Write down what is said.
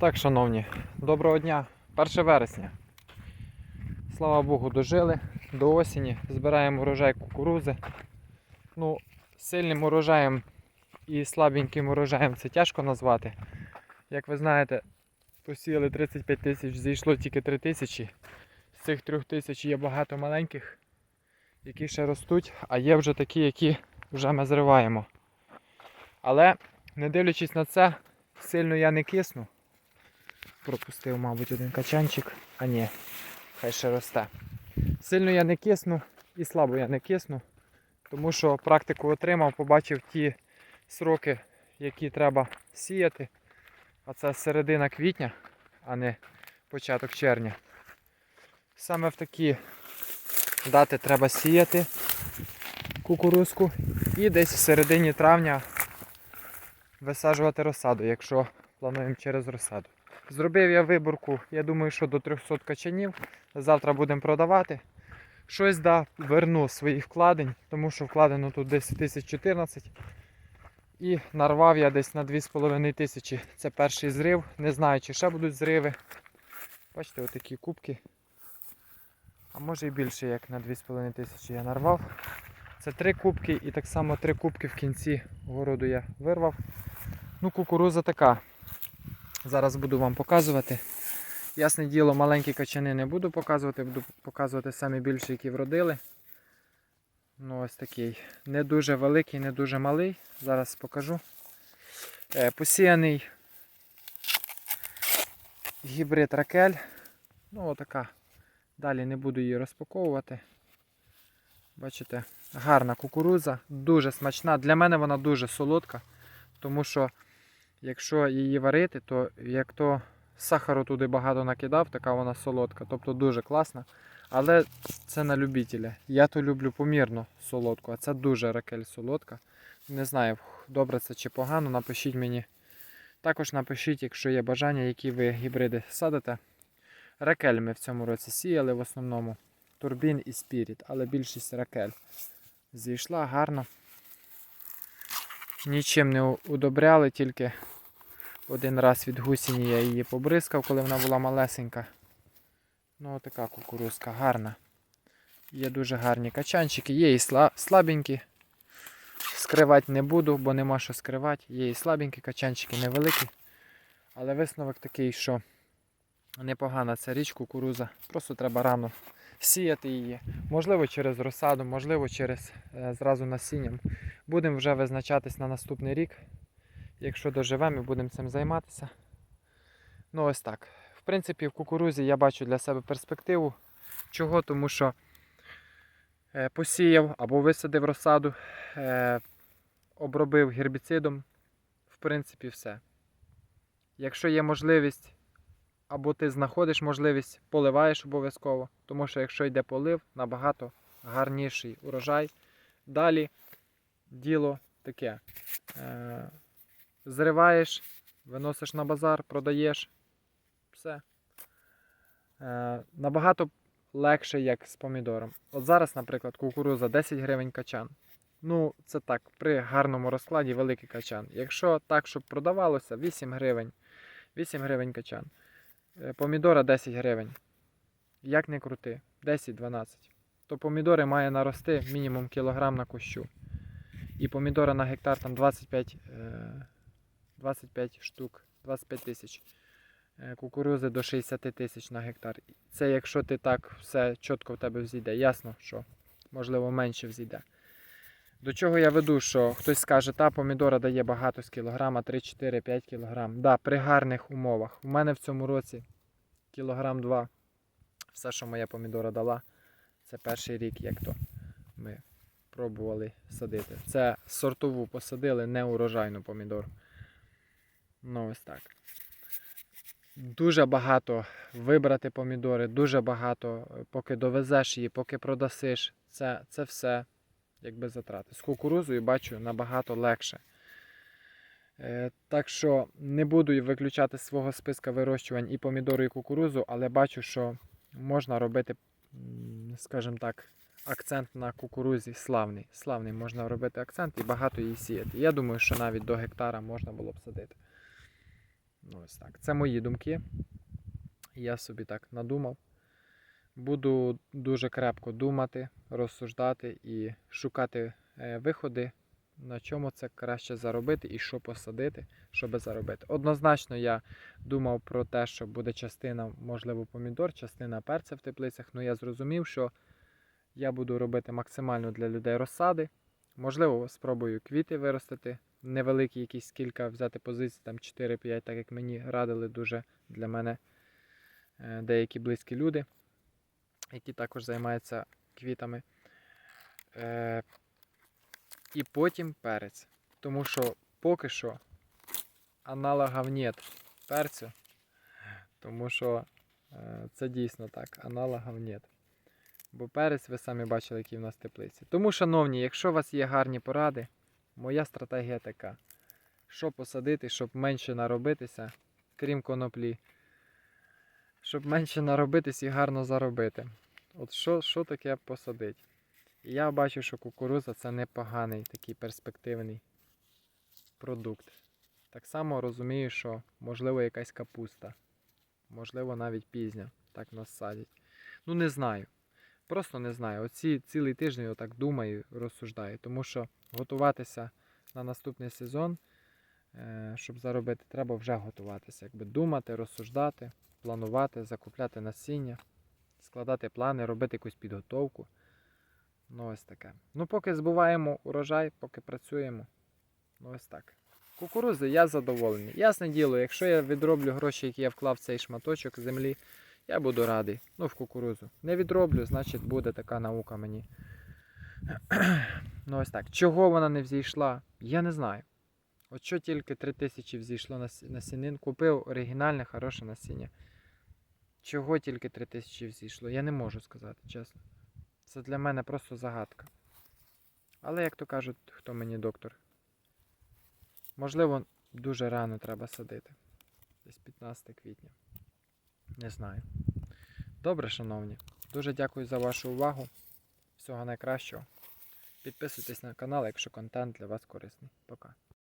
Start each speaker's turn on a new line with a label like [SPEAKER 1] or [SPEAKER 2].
[SPEAKER 1] Так, шановні, доброго дня. 1 вересня. Слава Богу, дожили до осені. Збираємо урожай кукурузи. Ну, сильним урожаєм і слабеньким урожаєм це тяжко назвати. Як ви знаєте, посіяли 35 тисяч, зійшло тільки 3 тисячі. З цих 3 тисяч є багато маленьких, які ще ростуть, а є вже такі, які вже ми зриваємо. Але, не дивлячись на це, сильно я не кисну. Пропустив, мабуть, один качанчик. А ні, хай ще росте. Сильно я не кисну і слабо я не кисну, тому що практику отримав, побачив ті сроки, які треба сіяти. А це середина квітня, а не початок червня. Саме в такі дати треба сіяти кукурузку і десь в середині травня висаджувати розсаду, якщо плануємо через розсаду. Зробив я виборку, я думаю, що до 300 качанів. Завтра будемо продавати. Щось да, верну своїх вкладень, тому що вкладено тут десь 1014. І нарвав я десь на 2,5 тисячі. Це перший зрив. Не знаю, чи ще будуть зриви. Бачите, отакі кубки. А може і більше, як на 2,5 тисячі я нарвав. Це три кубки і так само три кубки в кінці городу я вирвав. Ну, кукуруза така. Зараз буду вам показувати. Ясне діло, маленькі качани не буду показувати, буду показувати самі більші, які вродили. Ну, ось такий. Не дуже великий, не дуже малий. Зараз покажу. Е, посіяний гібрид ракель. Ну, отака. Далі не буду її розпаковувати. Бачите, гарна кукурудза, дуже смачна. Для мене вона дуже солодка, тому що якщо її варити, то як то сахару туди багато накидав, така вона солодка, тобто дуже класна. Але це на любителя. Я то люблю помірно солодку, а це дуже ракель солодка. Не знаю, добре це чи погано, напишіть мені. Також напишіть, якщо є бажання, які ви гібриди садите. Ракель ми в цьому році сіяли в основному. Турбін і спіріт, але більшість ракель. Зійшла гарно. Нічим не удобряли, тільки один раз від гусіні я її побризкав, коли вона була малесенька. Ну, така кукурузка гарна. Є дуже гарні качанчики, є і слабенькі. Скривати не буду, бо нема що скривати. Є і слабенькі качанчики невеликі. Але висновок такий, що непогана ця річ кукуруза. Просто треба рано сіяти її. Можливо, через розсаду, можливо, через е, зразу насінням. Будемо вже визначатись на наступний рік. Якщо доживемо, і будемо цим займатися. Ну, ось так. В принципі, в кукурузі я бачу для себе перспективу. Чого? Тому що е, посіяв або висадив розсаду, е, обробив гербіцидом. В принципі, все. Якщо є можливість, або ти знаходиш можливість, поливаєш обов'язково, тому що якщо йде полив, набагато гарніший урожай. Далі діло таке. Е, зриваєш, виносиш на базар, продаєш. Все. Е, набагато легше, як з помідором. От зараз, наприклад, кукуруза 10 гривень качан. Ну, це так, при гарному розкладі великий качан. Якщо так, щоб продавалося, 8 гривень. 8 гривень качан. Е, Помідора 10 гривень. Як не крути, 10-12. То помідори має нарости мінімум кілограм на кущу. І помідора на гектар там 25, е, 25 штук, 25 тисяч. Е, Кукурузи до 60 тисяч на гектар. Це якщо ти так все чітко в тебе взійде. Ясно, що можливо менше взійде. До чого я веду, що хтось скаже, та помідора дає багато з кілограма, 3, 4, 5 кілограм. Да, при гарних умовах. У мене в цьому році кілограм 2. Все, що моя помідора дала, це перший рік, як то ми пробували садити. Це сортову посадили, не урожайну помідору. Ну, ось так. Дуже багато вибрати помідори, дуже багато, е, поки довезеш її, поки продасиш. Це, це все якби затрати. З кукурузою бачу набагато легше. Е, так що не буду виключати свого списка вирощувань і помідору, і кукурузу, але бачу, що можна робити, скажімо так, акцент на кукурузі славний. Славний можна робити акцент і багато її сіяти. Я думаю, що навіть до гектара можна було б садити. Ну, ось так. Це мої думки. Я собі так надумав. Буду дуже крепко думати, розсуждати і шукати е, виходи, на чому це краще заробити і що посадити, щоб заробити. Однозначно, я думав про те, що буде частина, можливо, помідор, частина перця в теплицях. Ну я зрозумів, що я буду робити максимально для людей розсади. Можливо, спробую квіти виростити, невеликі якісь кілька взяти позицій, там 4-5, так як мені радили дуже для мене е, деякі близькі люди, які також займаються квітами. Е, І потім перець. Тому що поки що аналогів нет перцю, тому що е, це дійсно так, аналогів нет. Бо перець ви самі бачили, який в нас теплиці. Тому, шановні, якщо у вас є гарні поради, моя стратегія така: що посадити, щоб менше наробитися, крім коноплі, щоб менше наробитись і гарно заробити. От що, що таке посадити? І я бачу, що кукуруза це непоганий такий перспективний продукт. Так само розумію, що можливо якась капуста, можливо, навіть пізня, так нас садять. Ну, не знаю. Просто не знаю. Оці цілий тиждень я так думаю, розсуждаю, тому що готуватися на наступний сезон, е, щоб заробити, треба вже готуватися. Якби думати, розсуждати, планувати, закупляти насіння, складати плани, робити якусь підготовку. Ну, ось таке. Ну, поки збуваємо урожай, поки працюємо. Ну, ось так. Кукурузи я задоволений. Ясне діло, якщо я відроблю гроші, які я вклав в цей шматочок землі, я буду радий. Ну, в кукурузу. Не відроблю, значить буде така наука мені. ну ось так. Чого вона не взійшла? Я не знаю. От що тільки 3000 взійшло на, сінин, купив оригінальне, хороше насіння. Чого тільки 3000 взійшло? Я не можу сказати, чесно. Це для мене просто загадка. Але, як то кажуть, хто мені доктор? Можливо, дуже рано треба садити. Десь 15 квітня. Не знаю. Добре, шановні. Дуже дякую за вашу увагу. Всього найкращого. Підписуйтесь на канал, якщо контент для вас корисний. Пока.